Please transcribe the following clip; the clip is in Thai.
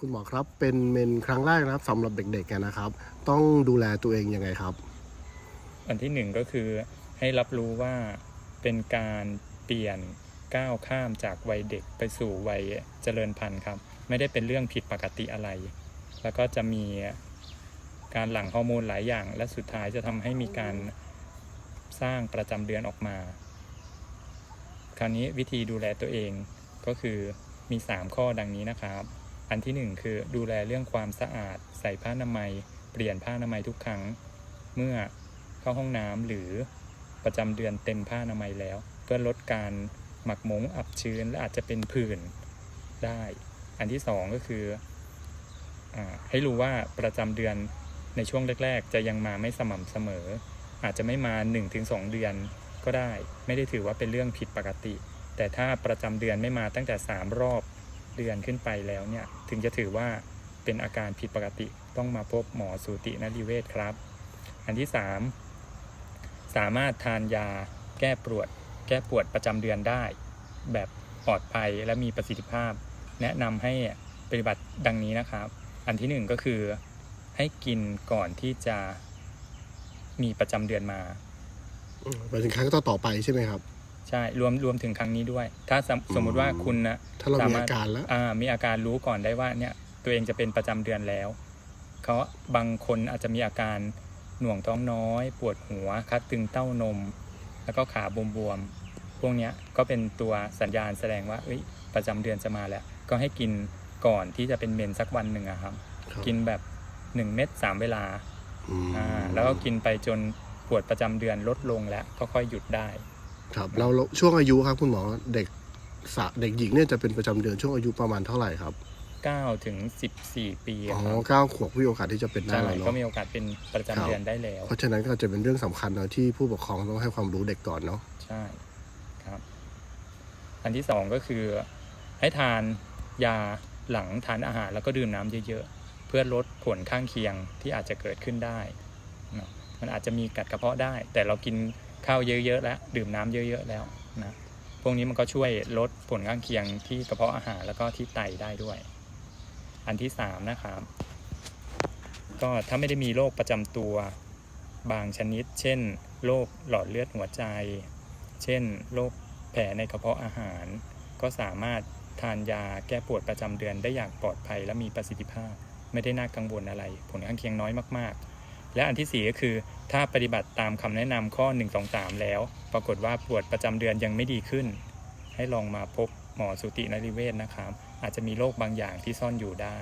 คุณหมอครับเป็นเมนครั้งแรกนะครับสำหรับเด็กๆนะครับ ต้องดูแลตัวเองยังไงครับ อันที่หนึ่งก็คือให้รับรู้ว่าเป็นการเปลี่ยนก้าวข้ามจากวัยเด็กไปสู่วัยเจริญพันธุ์ครับ ไม่ได้เป็นเรื่องผิดปกติอะไร แล้วก็จะมีการหลั่งฮอร์โมนหลายอย่าง และสุดท้ายจะทำให้มีการสร้างประจำเดือนออกมา คราวนี้วิธีดูแลตัวเองก็คือมี 3 ข้อดังนี้นะครับ อันที่ 1 คือดูแลเรื่องความสะอาด ใส่ผ้าอนามัย เปลี่ยนผ้าอนามัยทุกครั้ง เมื่อเข้าห้องน้ำหรือประจำเดือนเต็มผ้าอนามัยแล้ว เพื่อลดการหมักหมงอับชื้นและอาจจะเป็นผื่นได้ อันที่สองก็คืออให้รู้ว่าประจำเดือนในช่วงแรก ๆ จะยังมาไม่สม่ำเสมอ อาจจะไม่มา 1-2 เดือนก็ได้ ไม่ได้ถือว่าเป็นเรื่องผิดปกติ แต่ถ้าประจำเดือนไม่มาตั้งแต่ 3 รอบ เดือนขึ้นไปแล้วเนี่ย ถึงจะถือว่าเป็นอาการผิดปกติต้องมาพบหมอสูตินรีเวชครับ อันที่ 3 สามารถทานยาแก้ปวด แก้ปวดประจำเดือนได้ แบบปลอดภัยและมีประสิทธิภาพ แนะนำให้ปฏิบัติดังนี้นะครับ อันที่หนึ่งก็คือให้กินก่อนที่จะมีประจำเดือนมาไปถึงครั้งต่อไปใช่ไหมครับ ใช่รวมรวมถึงครั้งนี้ด้วย ถ้าสมสมมุติว่าคุณนะถ้าเรามีสอาการแล้วอ่ามีอาการรู้ก่อนได้ว่าเนี่ยตัวเองจะเป็นประจำเดือนแล้วเขาบางคนอาจจะมีอาการหน่วงท้องน้อย ปวดหัวคัดตึงเต้านม แล้วก็ขาบวมๆพวกเนี้ยก็เป็นตัวสัญญาณแสดงว่าเอ้ยประจำเดือนจะมาแล้ว ก็ให้กินก่อนที่จะเป็นเมนสักวันหนึ่งอะครับครับกินแบบ1เม็ด3เวลาอืมอ่าแล้วก็กินไปจนปวดประจำเดือนลดลงแล้วก็ค่อยหยุดได้ ครับแล้วแล้วช่วงอายุครับคุณหมอเด็กสะเด็กหญิงเนี่ยจะเป็นประจำเดือนช่วงอายุประมาณเท่าไหร่ครับ9ถึง14 ปีอ๋อครับเก้าขวบมีโอกาสที่จะเป็นได้ใช่แล้วก็เนาะมีโอกาสเป็นประจำเดือนได้แล้ว เพราะฉะนั้นก็จะเป็นเรื่องสำคัญนะที่ผู้ปกครองต้องให้ความรู้เด็กก่อนเนาะใช่ครับ อันที่สองก็คือ ให้ทานยาหลังทานอาหารแล้วก็ดื่มน้ำเยอะๆ เพื่อลดผลข้างเคียงที่อาจจะเกิดขึ้นได้เนอะมันอาจจะมีกัดกระเพาะได้ แต่เรากิน ข้าวเยอะๆแล้วดื่มน้ำเยอะๆแล้วนะพวกนี้มันก็ช่วยลดผลข้างเคียงที่กระเพาะอาหารแล้วก็ที่ไตได้ด้วย อันที่สามนะครับ ก็ถ้าไม่ได้มีโรคประจำตัวบางชนิด เช่นโรคหลอดเลือดหัวใจ เช่นโรคแผลในกระเพาะอาหาร ก็สามารถทานยาแก้ปวดประจำเดือนได้อย่างปลอดภัยและมีประสิทธิภาพ ไม่ได้น่ากังวลอะไร ผลข้างเคียงน้อยมากๆ และอันที่สี่ก็คือ ถ้าปฏิบัติตามคำแนะนำข้อ 1 2 3 แล้ว ปรากฏว่าปวดประจำเดือนยังไม่ดีขึ้น ให้ลองมาพบหมอสุตินริเวศนะครับ อาจจะมีโรคบางอย่างที่ซ่อนอยู่ได้